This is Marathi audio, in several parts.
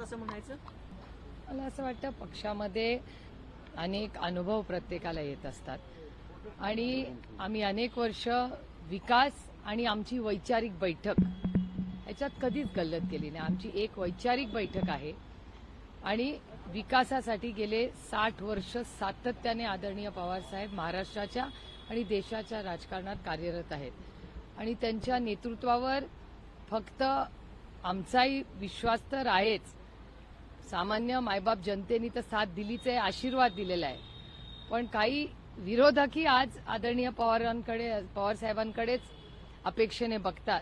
असं म्हणायचं? मला असं वाटतं पक्षामध्ये अनेक अनुभव प्रत्येकाला येत असतात. आणि आम्ही अनेक वर्ष विकास आणि आमची वैचारिक बैठक याच्यात कधीच गल्लत केली नाही. आमची एक वैचारिक बैठक आहे. आणि विकासासाठी गेले साठ वर्ष सातत्याने आदरणीय पवारसाहेब महाराष्ट्राच्या आणि देशाच्या राजकारणात कार्यरत आहेत. आणि त्यांच्या नेतृत्वावर फक्त आमचाही विश्वास तर आहेच. सामान्य मायबाप जनतेने तर साथ दिलीच आहे आशीर्वाद दिलेला आहे. पण काही विरोधकही आज आदरणीय पवारांकडे पवार साहेबांकडेच अपेक्षेने बघतात.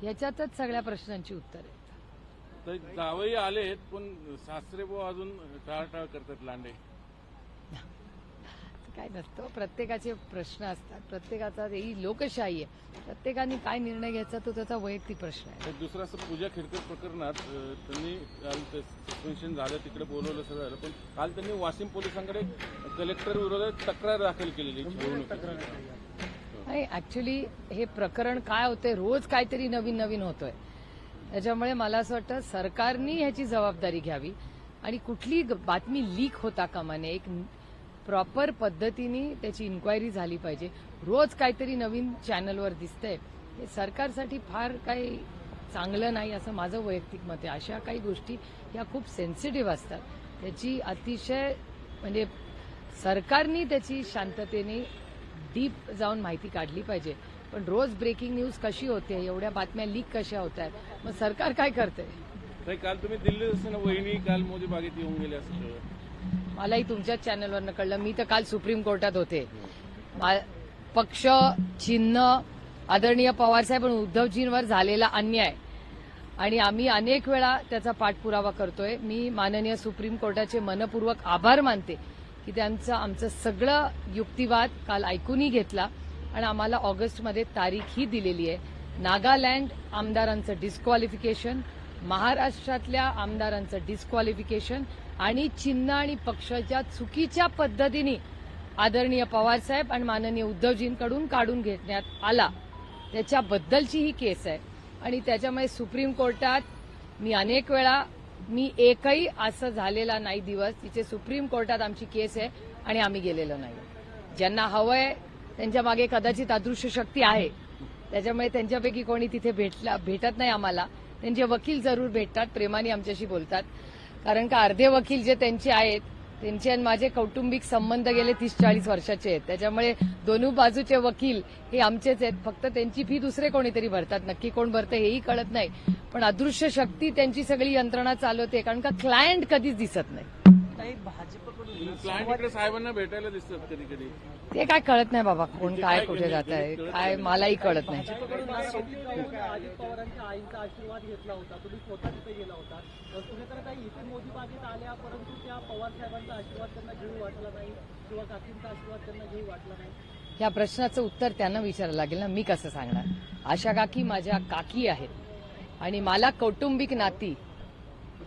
ह्याच्यातच सगळ्या प्रश्नांची उत्तर आहेत. दावेही आलेत पण सासरे भाऊ अजून टाळटाळ करतात लांडे. काय नसतं. प्रत्येकाचे प्रश्न असतात. प्रत्येकाचा ही लोकशाही आहे प्रत्येकाने काय निर्णय घ्यायचा तो त्याचा वैयक्तिक प्रश्न आहे. दुसरं असं पूजा खिडकर प्रकरणात त्यांनी काल सस्पेन्शन झालं तिकडे बोलवलं सगळं झालं पण काल त्यांनी वाशिम पोलिसांकडे कलेक्टर विरोधात तक्रार दाखल केलेली. आणि ऍक्च्युली हे प्रकरण काय होतंय रोज काहीतरी नवीन नवीन होतोय. त्याच्यामुळे मला असं वाटतं सरकारनी ह्याची जबाबदारी घ्यावी. आणि कुठली ग- बातमी लीक होता कामा नये एक प्रॉपर पद्धतीने त्याची इन्क्वायरी झाली पाहिजे. रोज काहीतरी नवीन चॅनलवर दिसतंय. हे सरकारसाठी फार काही चांगलं नाही असं माझं वैयक्तिक मत आहे. अशा काही गोष्टी या खूप सेन्सिटिव्ह असतात. त्याची अतिशय म्हणजे सरकारनी त्याची शांततेने डीप जाऊन माहिती काढली पाहिजे. पण रोज ब्रेकिंग न्यूज कशी होते एवढ्या बातम्या लीक कशा होत आहेत मग सरकार काय करतंय? काल तुम्ही दिल्लीत असताना वहिनी काल मोदी बागेत येऊन गेले असं मलाही तुमच्याच चॅनलवरनं कळलं. मी तर काल सुप्रीम कोर्टात होते. मा- पक्ष चिन्ह आदरणीय पवारसाहेब आणि उद्धवजींवर झालेला अन्याय. आणि आम्ही अनेक वेळा त्याचा पाठपुरावा करतोय. मी माननीय सुप्रीम कोर्टाचे मनपूर्वक आभार मानते की त्यांचं आमचं सगळं युक्तिवाद काल ऐकूनही घेतला आणि आम्हाला ऑगस्टमध्ये तारीख ही दिलेली आहे. नागालँड आमदारांचं डिस्क्वालिफिकेशन महाराष्ट्रातल्या आमदारांचं डिस्क्वालिफिकेशन आणि चिन्ह आणि पक्षाच्या चुकीच्या पद्धतीने आदरणीय पवारसाहेब आणि माननीय उद्धवजींकडून काढून घेण्यात आला. त्याच्याबद्दलची ही केस आहे. आणि त्याच्यामुळे सुप्रीम कोर्टात मी अनेक वेळा मी एकही असं झालेला नाही दिवस तिचे सुप्रीम कोर्टात आमची केस आहे आणि आम्ही गेलेलो नाही. ज्यांना हवंय त्यांच्या मागे कदाचित अदृश्य शक्ती आहे. त्याच्यामुळे त्यांच्यापैकी कोणी तिथे भेटला भेटत नाही आम्हाला. त्यांचे वकील जरूर भेटतात प्रेमाने आमच्याशी बोलतात. कारण का अर्धे वकील जे त्यांचे आहेत त्यांचे आणि माझे कौटुंबिक संबंध गेले तीस चाळीस वर्षाचे आहेत. त्याच्यामुळे दोन्ही बाजूचे वकील हे आमचेच आहेत. फक्त त्यांची फी दुसरे कोणीतरी भरतात. नक्की कोण भरतं हेही कळत नाही. पण अदृश्य शक्ती त्यांची सगळी यंत्रणा चालवते. कारण का क्लायंट कधीच दिसत नाही. काही भाजपकडून क्लायंट इकडे साहेबांना भेटायला दिसतात कधी कधी. ते काय कळत नाही बाबा कोण काय कुठे जात आहे काय मलाही कळत नाही. अजित पवारांच्या आईंचा आशीर्वाद घेतला होता. तुम्ही स्वतः तिथे गेला होता. काही इथे मोदी बागेत आल्या परंतु त्या पवार साहेबांचा आशीर्वाद त्यांना घेऊ वाटला नाही किंवा काकींचा आशीर्वाद त्यांना घेऊ वाटला नाही. या प्रश्नाचं उत्तर त्यांना विचारायला लागेल ना मी कसं सांगणार? आशा काकी माझ्या काकी आहेत आणि मला कौटुंबिक नाती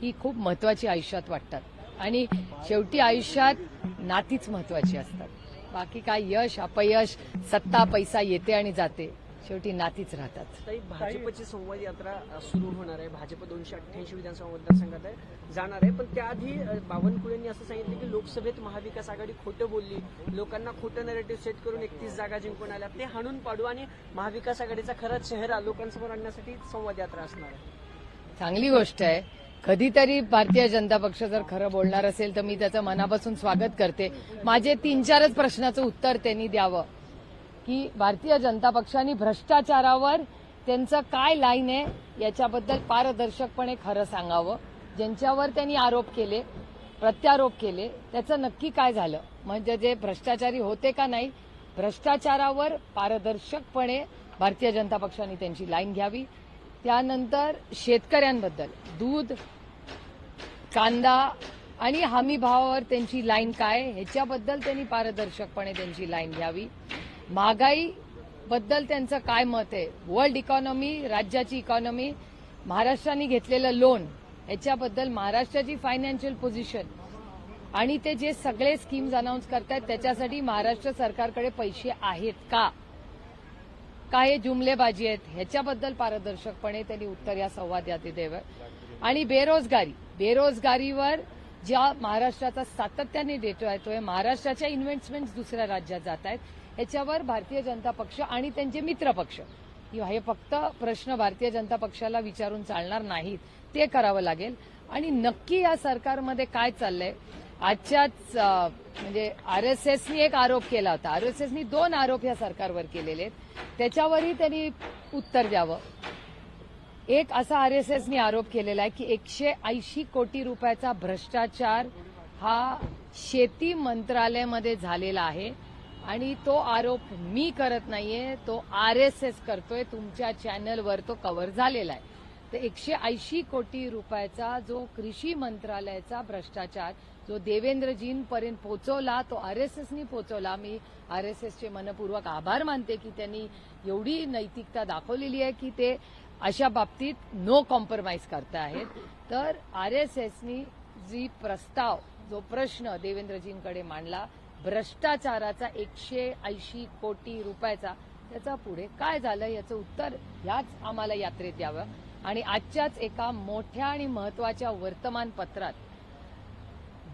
ही खूप महत्वाची आयुष्यात वाटतात. आणि शेवटी आयुष्यात नातीच महत्वाची असतात. बाकी काय यश अपयश सत्ता पैसा येते आणि जाते. शेवटी नातीच राहतात. भाजपची संवाद यात्रा सुरू होणार आहे. भाजप दोनशे अठ्ठ्याऐंशी विधानसभा मतदारसंघात आहे. जाणार आहे. पण त्याआधी बावनकुळेंनी असं सांगितलं की लोकसभेत महाविकास आघाडी खोटं बोलली. लोकांना खोटं नरेटिव्ह सेट करून एकतीस जागा जिंकून आल्या. ते हाणून पाडू आणि महाविकास आघाडीचा खरा चेहरा लोकांसमोर आणण्यासाठी संवाद यात्रा असणार आहे. चांगली गोष्ट आहे. कधीतरी भारतीय जनता पक्ष जर खरं बोलणार असेल तर मी त्याचं मनापासून स्वागत करते. माझे तीन चारच प्रश्नाचं उत्तर त्यांनी द्यावं. की भारतीय जनता पक्षाने भ्रष्टाचारावर त्यांचं काय लाईन आहे याच्याबद्दल पारदर्शकपणे खरं सांगावं. ज्यांच्यावर त्यांनी आरोप केले प्रत्यारोप केले त्याचं नक्की काय झालं? म्हणजे जे भ्रष्टाचारी होते का नाही भ्रष्टाचारावर पारदर्शकपणे भारतीय जनता पक्षाने त्यांची लाईन घ्यावी. त्यानंतर शेतकऱ्यांबद्दल. दूध कांदा आणि हमी भावावर त्यांची लाईन काय ह्याच्याबद्दल त्यांनी पारदर्शकपणे त्यांची लाईन घ्यावी. महागाई बद्दल त्यांचं काय मत आहे? वर्ल्ड इकॉनॉमी राज्याची इकॉनॉमी महाराष्ट्राने घेतलेलं लोन ह्याच्याबद्दल महाराष्ट्राची फायनान्शियल पोझिशन आणि ते जे सगळे स्कीम्स अनाऊन्स करतायत त्याच्यासाठी महाराष्ट्र सरकारकडे पैसे आहेत का? काय जुमलेबाजी आहेत ह्याच्याबद्दल पारदर्शकपणे त्यांनी उत्तर या संवाद यादी द्यावं आणि बेरोजगारी बेरोजगारीवर ज्या महाराष्ट्राचा सातत्याने डेटा येतोय महाराष्ट्राच्या इन्व्हेस्टमेंट दुसऱ्या राज्यात जात आहेत. ह्याच्यावर भारतीय जनता पक्ष आणि त्यांचे मित्र पक्ष हे फक्त प्रश्न भारतीय जनता पक्षाला विचारून चालणार नाहीत ते करावं लागेल. आणि नक्की या सरकारमध्ये काय चाललंय? आजच्याच म्हणजे आर एस एसनी एक आरोप केला होता. आर एस एसनी दोन आरोप या सरकारवर केलेले आहेत. त्याच्यावरही त्यांनी उत्तर द्यावं. एक असा आर एस एसनी आरोप केलेला आहे की एकशे ऐंशी कोटी रुपयाचा भ्रष्टाचार हा शेती मंत्रालयामध्ये झालेला आहे आणि तो आरोप मी करत नाहीये तो आर एस एस करतोय तुमच्या चॅनलवर तो कव्हर झालेला आहे. तर एकशे ऐंशी कोटी रुपयाचा जो कृषी मंत्रालयाचा भ्रष्टाचार जो देवेंद्रजींपर्यंत पोचवला तो आर एस एसनी पोचवला. मी आर एस एसचे मनपूर्वक आभार मानते की त्यांनी एवढी नैतिकता दाखवलेली आहे की ते अशा बाबतीत नो कॉम्प्रोमाइज करता आहेत तर आर एस एसनी जी प्रस्ताव जो प्रश्न देवेंद्रजींकडे मांडला भ्रष्टाचाराचा एकशे ऐंशी कोटी रुपयाचा त्याचा पुढे काय झालं याचं उत्तर ह्याच आम्हाला यात्रेत यावं. आणि आजच्याच एका मोठ्या आणि महत्त्वाच्या वर्तमानपत्रात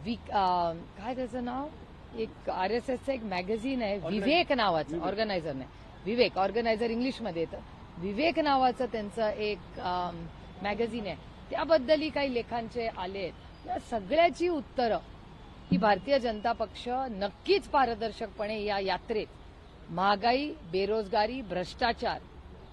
काय त्याचं नाव? एक आर एस एसचं एक मॅगझिन आहे विवेक नावाचं ऑर्गनायझर नाही. विवेक ऑर्गनायझर इंग्लिशमध्ये येतं. विवेक नावाचं त्यांचं एक मॅगझिन आहे. त्याबद्दलही काही लेखांचे आले आहेत. या सगळ्याची उत्तरं ही भारतीय जनता पक्ष नक्कीच पारदर्शकपणे या यात्रेत महागाई बेरोजगारी भ्रष्टाचार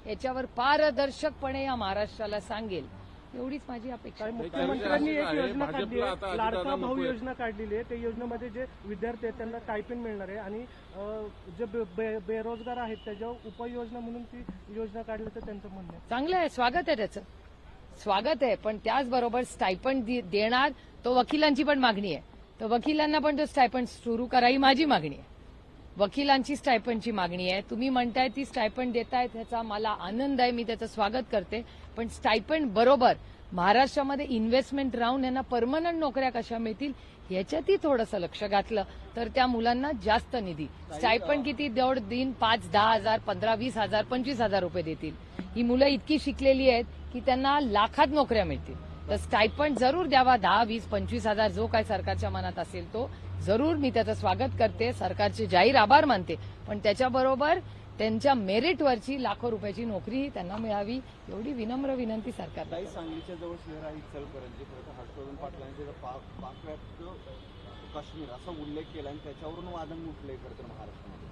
याच्यावर पारदर्शकपणे या महाराष्ट्राला सांगेल. एवढीच माझी अपेक्षा आहे. मुख्यमंत्र्यांनी एक योजना काढली आहे. लाडका भाऊ. योजना काढलेली आहे. त्या योजनेमध्ये जे विद्यार्थी आहेत त्यांना टायपिंग मिळणार आहे. आणि जे बेरोजगार आहेत त्याच्यावर उपाययोजना म्हणून ती योजना काढल्याचं त्यांचं म्हणणं आहे. चांगलं आहे. स्वागत आहे त्याचं. स्वागत आहे. पण त्याचबरोबर स्टायपंड देणार तो वकिलांची पण मागणी आहे. तर वकिलांना पण तो स्टायपंड सुरू करा ही माझी मागणी आहे. वकिलांची स्टायपंडची मागणी आहे. तुम्ही म्हणताय ती स्टायपंड देताय त्याचा मला आनंद आहे मी त्याचं स्वागत करते. पण स्टायपंड बरोबर महाराष्ट्रामध्ये इन्व्हेस्टमेंट राहून यांना परमनंट नोकऱ्या कशा मिळतील याच्यातही थोडंसं लक्ष घातलं. तर त्या मुलांना जास्त निधी. स्टायपंड किती? देवड दिन पाच दहा हजार पंधरा वीस हजार पंचवीस हजार रुपये देतील. ही मुलं इतकी शिकलेली आहेत की त्यांना लाखात नोकऱ्या मिळतील. तर स्टायपंड जरूर द्यावा. दहा वीस पंचवीस हजार जो काय सरकारच्या मनात असेल तो. जरूर मी त्याचं स्वागत करते. सरकारचे जाहीर आभार मानते. पण त्याच्याबरोबर त्यांच्या मेरिटवरची लाखो रुपयाची नोकरी त्यांना मिळावी एवढी विनम्र विनंती सांगलीच्या जवळ शहर आहे इचलकरंजी. पाकव्याप्त काश्मीर असा उल्लेख केला आणि त्याच्यावरून वादन उठलंय खरं महाराष्ट्रामध्ये.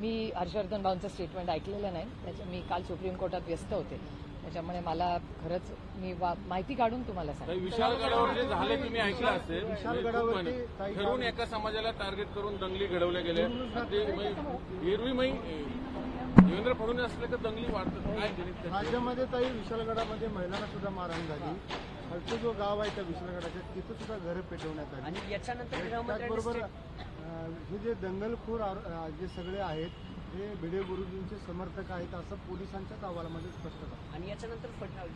मी हर्षवर्धन भाऊंचं स्टेटमेंट ऐकलेलं नाही. त्याच्या मी काल सुप्रीम कोर्टात व्यस्त होते. त्याच्यामुळे मला खरंच मी वा- माहिती काढून तुम्हाला सांगेन विशालगडावर जे झाले तुम्ही ऐकलं असेल. विशालगडावरती ठरवून एका समाजाला टार्गेट करून दंगली घडवल्या गेल्या एरवी मै देवेंद्र फडणवीस असले तर दंगली वाढतात? राज्यामध्ये ताई विशालगडामध्ये महिलांना सुद्धा मारहाण झाली खालचं जो गाव आहे त्या विशालगडाच्या तिथं सुद्धा घरं पेटवण्यात आली. आणि याच्यानंतर गृहमंत्र्यांनी त्याचबरोबर हे जे दंगलखोर जे सगळे आहेत हे भिडे गुरुजींचे समर्थक आहेत असं पोलिसांच्याच अहवालामध्ये स्पष्ट झालं आणि याच्यानंतर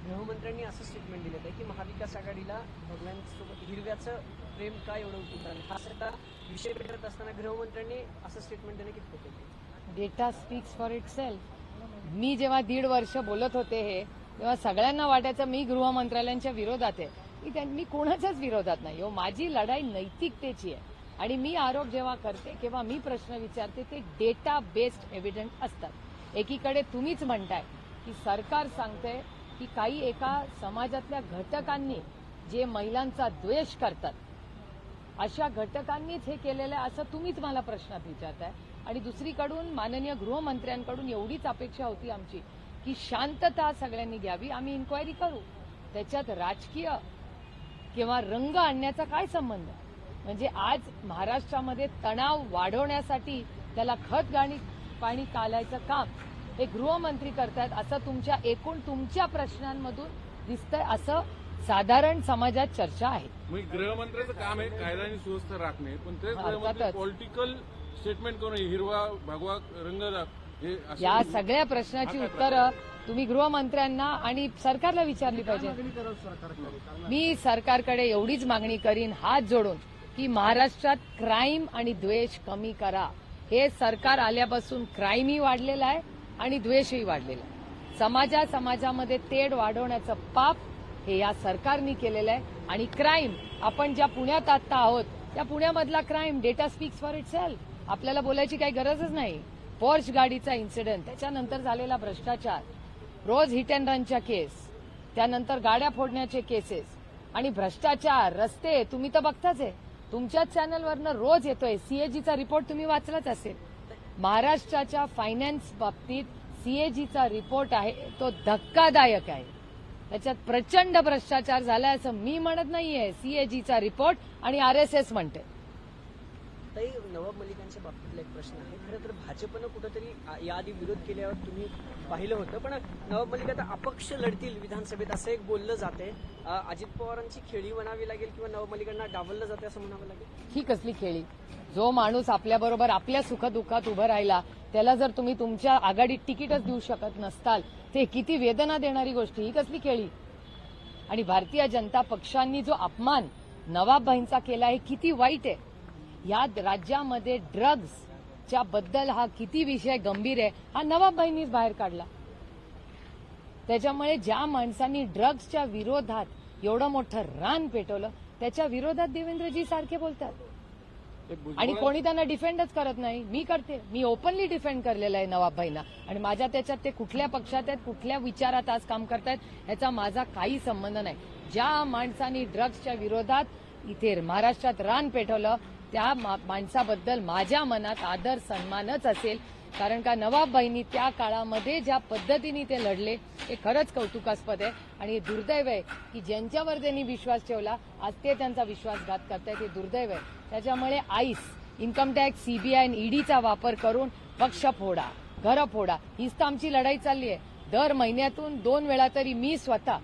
गृहमंत्र्यांनी असं स्टेटमेंट दिलं आहे की महाविकास आघाडीला भगवानसोबत हिरव्याचं प्रेम का एवढं उतरलं? हा सगळा विषय पेटत असताना गृहमंत्र्यांनी असं स्टेटमेंट देणं आहे? Data speaks for itself मी जेव्हा दीड वर्ष बोलत होते हे तेव्हा सगळ्यांना वाटायचं मी गृहमंत्रालयांच्या विरोधात आहे. मी कोणाच्याच विरोधात नाही. हो माझी लढाई नैतिकतेची आहे. आणि मी आरोप जेव्हा करते किंवा मी प्रश्न विचारते ते डेटा बेस्ड एव्हिडंट असतात. एकीकडे तुम्हीच म्हणताय की सरकार सांगते की काही एका समाजातल्या घटकांनी जे महिलांचा द्वेष करतात अशा घटकांनीच हे केलेलं आहे असं तुम्हीच मला प्रश्नात विचारताय. आणि दुसरीकडून माननीय गृहमंत्र्यांकडून एवढीच अपेक्षा होती आमची की शांतता सगळ्यांनी घ्यावी आम्ही इन्क्वायरी करू. त्याच्यात राजकीय किंवा रंग आणण्याचा काय संबंध? म्हणजे आज महाराष्ट्रामध्ये तणाव वाढवण्यासाठी त्याला खत गाणी पाणी कालायचं काम. हे गृहमंत्री करतायत असं तुमच्या एकूण तुमच्या प्रश्नांमधून दिसतंय असं साधारण समाजात चर्चा आहे. गृहमंत्र्याचं काम आहे कायदा आणि सुव्यवस्था राखणे. पण. गृहमंत्री पॉलिटिकल स्टेटमेंट करून हिरवा भगवा रंग हे या सगळ्या प्रश्नाची उत्तरं तुम्ही गृहमंत्र्यांना आणि सरकारला विचारली पाहिजे. मी सरकारकडे एवढीच मागणी करीन हात जोडून. की महाराष्ट्रात क्राईम आणि द्वेष कमी करा. हे सरकार आल्यापासून क्राईमही वाढलेलं आहे आणि द्वेषही वाढलेला आहे. समाजा समाजामध्ये तेढ वाढवण्याचं पाप हे या सरकारने केलेलं आहे आणि क्राईम आपण ज्या पुण्यात आत्ता आहोत त्या पुण्यामधला crime data speaks for itself आपल्याला बोलायची काही गरजच नाही. पोर्च गाडीचा इन्सिडेंट त्याच्यानंतर झालेला भ्रष्टाचार रोज हिट अँड रनच्या केस त्यानंतर गाड्या फोडण्याचे केसेस आणि भ्रष्टाचार रस्ते तुम्ही तर बघताच आहे. तुमच्याच चॅनलवरनं रोज येतोय. सीएजीचा रिपोर्ट तुम्ही वाचलाच असेल. महाराष्ट्राच्या फायनान्स बाबतीत सीएजीचा रिपोर्ट आहे तो धक्कादायक आहे. त्याच्यात प्रचंड भ्रष्टाचार झालाय असं मी म्हणत नाहीये. सीएजीचा रिपोर्ट आणि आरएसएस म्हणते आताही नवाब मलिकांच्या बाबतीतला एक प्रश्न आहे. खरं तर भाजपनं कुठंतरी याआधी विरोध केल्यावर तुम्ही पाहिलं होतं पण नवाब मलिक आता अपक्ष लढतील विधानसभेत असं एक बोललं जाते अजित पवारांची खेळी म्हणावी लागेल किंवा नवाब मलिकांना डावललं जाते असं म्हणावं लागेल? ही कसली खेळी? जो माणूस आपल्याबरोबर आपल्या सुखदुःखात उभं राहिला त्याला जर तुम्ही तुमच्या आघाडीत तिकीटच देऊ शकत नसताल ते किती वेदना देणारी गोष्ट ही कसली खेळी? आणि भारतीय जनता पक्षांनी जो अपमान नवाबभाईंचा केला आहे किती वाईट आहे. या राज्यामध्ये ड्रग्जच्या बद्दल हा किती विषय गंभीर आहे हा नवाबभाईंनीच बाहेर काढला. त्याच्यामुळे ज्या माणसांनी ड्रग्जच्या विरोधात एवढं मोठं रान पेटवलं त्याच्या विरोधात देवेंद्रजी सारखे बोलतात. आणि कोणी त्यांना डिफेंडच करत नाही मी करते मी ओपनली डिफेंड करलेलं आहे नवाबभाईंना आणि माझ्या त्याच्यात ते कुठल्या पक्षात आहेत कुठल्या विचारात आज काम करतायत याचा माझा काही संबंध नाही. ज्या माणसांनी ड्रग्सच्या विरोधात इथे महाराष्ट्रात रान पेटवलं त्या मा- माणसाबद्दल माझ्या मनात आदर सन्मानच असेल. कारण का नवाबबाईंनी त्या काळामध्ये ज्या पद्धतीने ते लढले हे खरंच कौतुकास्पद आहे. आणि हे दुर्दैव आहे की ज्यांच्यावर त्यांनी विश्वास ठेवला आज ते त्यांचा विश्वासघात करतायत. हे दुर्दैव आहे. त्याच्यामुळे आईस इन्कम टॅक्स सीबीआय आणि ईडीचा वापर करून पक्ष फोडा घरं फोडा. हीच तर आमची लढाई चालली आहे. दर महिन्यातून दोन वेळा तरी मी स्वतः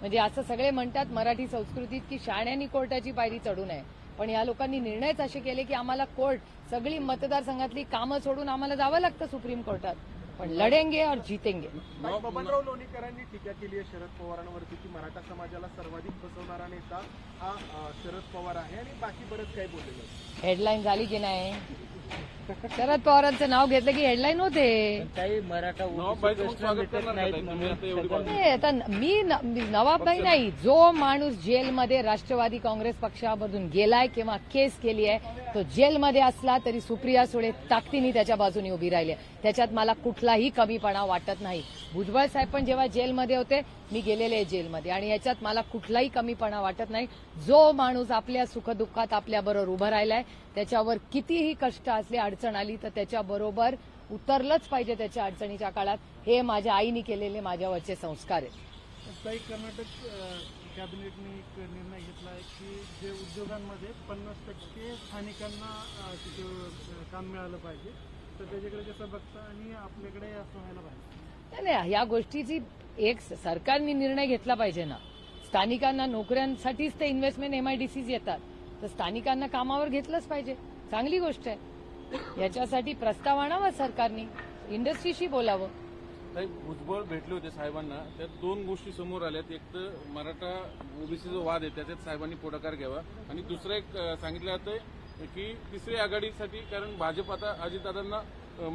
म्हणजे असं सगळे म्हणतात मराठी संस्कृतीत की शाण्यानी कोर्टाची पायरी चढू नये. पण या लोकांनी निर्णयच असे केले की आम्हाला कोर्ट सगळी मतदारसंघातली कामं सोडून आम्हाला जावं लागतं सुप्रीम कोर्टात. पण लढेंगे और जीतेंगे. बबनराव लोणीकरांनी टीका केली आहे शरद पवारांवरती की मराठा समाजाला सर्वाधिक फसवणारा नेता हा शरद पवार आहे आणि बाकी बरंच काही बोललेलं. हेडलाईन झाली की नाही? शरद पवारांचं नाव घेतलं की हेडलाईन होते. काही मराठा आता नाही, मी न- मी नवाबबाई नाही. जो माणूस जेलमध्ये राष्ट्रवादी काँग्रेस पक्षामधून गेलाय किंवा केस केली आहे तो जेलमध्ये असला तरी सुप्रिया सुळे ताकदीने त्याच्या बाजूने उभी राहिली आहे. त्याच्यात मला कुठलाही कमीपणा वाटत नाही. भुजबळ साहेब पण जेव्हा जेलमध्ये होते मी गेलेले आहे जेलमध्ये. आणि याच्यात मला कुठलाही कमीपणा वाटत नाही. जो माणूस आपल्या सुखदुःखात आपल्याबरोबर उभा राहिलाय त्याच्यावर कितीही कष्ट असले अडचण आली तर त्याच्याबरोबर उतरलंच पाहिजे त्याच्या अडचणीच्या काळात. हे माझ्या आईने केलेले माझ्यावरचे संस्कार आहेत. कर्नाटक कॅबिनेटने एक निर्णय घेतला आहे की जे उद्योगांमध्ये पन्नास टक्के स्थानिकांना तिथं काम मिळालं पाहिजे. तर त्याच्याकडे कसं बघता आणि आपल्याकडे असं व्हायला पाहिजे. नाही, या गोष्टीची एक सरकारने निर्णय घेतला पाहिजे ना. स्थानिकांना नोकऱ्यांसाठीच ते इन्व्हेस्टमेंट एमआयडीसीज येतात. तर स्थानिकांना कामावर घेतलंच पाहिजे. चांगली गोष्ट आहे. याच्यासाठी प्रस्ताव आणावा सरकारने इंडस्ट्रीशी बोलावं. ताई भुजबळ भेटले होते साहेबांना. त्यात दोन गोष्टी समोर आल्यात. एक तर मराठा ओबीसी जो वाद आहे त्याच्यात साहेबांनी पुढाकार घ्यावा. आणि दुसरं एक सांगितलं सांगितलं आहे की तिसरी आघाडीसाठी कारण भाजप आता अजितदादांना अं,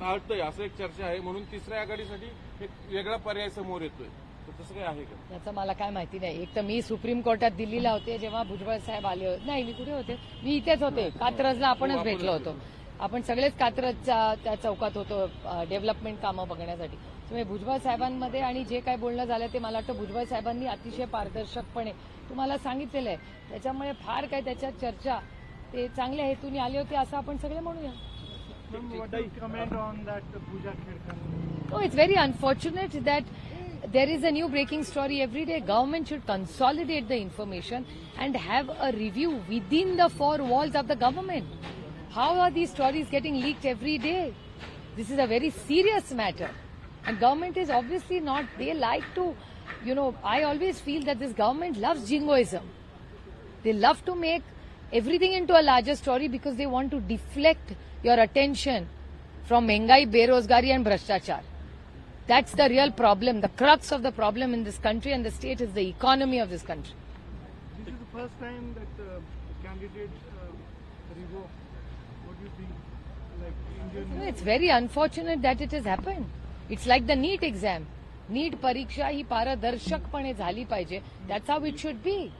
टाळतंय. असं एक चर्चा आहे. म्हणून तिसऱ्या आघाडीसाठी एक वेगळा पर्याय समोर येतोय. तर तसं काय आहे का? याचं मला काय माहिती नाही. एक तर मी सुप्रीम कोर्टात दिल्लीला होते जेव्हा भुजबळ साहेब आले होते. नाही मी कुठे होते? मी इथेच होते. कात्रजला आपणच भेटलो होतो. आपण सगळेच कात्रजच्या त्या चौकात होतो डेव्हलपमेंट कामं बघण्यासाठी. त्यामुळे भुजबळ साहेबांमध्ये आणि जे काय बोलणं झालं ते मला वाटतं भुजबळ साहेबांनी अतिशय पारदर्शकपणे तुम्हाला सांगितलेलं आहे. त्याच्यामुळे फार काय त्याच्यात चर्चा ते चांगल्या हेतूने आले होते असं आपण सगळे म्हणूया. Do comment on that Pooja Khedkar No, it's very unfortunate that there is a new breaking story every day. Government should consolidate the information and have a review within the four walls of the government. How are these stories getting leaked every day? This is a very serious matter. And government is obviously not, they like to, you know, I always feel that this government loves jingoism. They love to make everything into a larger story because they want to deflect your attention from Mengai, Berozgari and Bhrashtachar. That's the real problem, the crux of the problem in this country and the state is the economy of this country. This is the first time that uh, candidate uh, revoked. What do you think? Like Indian it's very unfortunate that it has happened. It's like the NEET exam. NEET परीक्षा ही pane झाली पाहिजे. That's how it should be.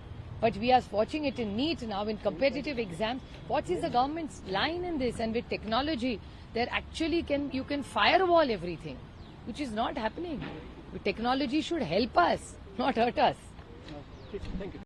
But we are watching it in NEET now, in competitive exams. What is the government's line in this? And with technology, there actually can you can firewall everything which is not happening. Technology should help us, not hurt us. Thank you.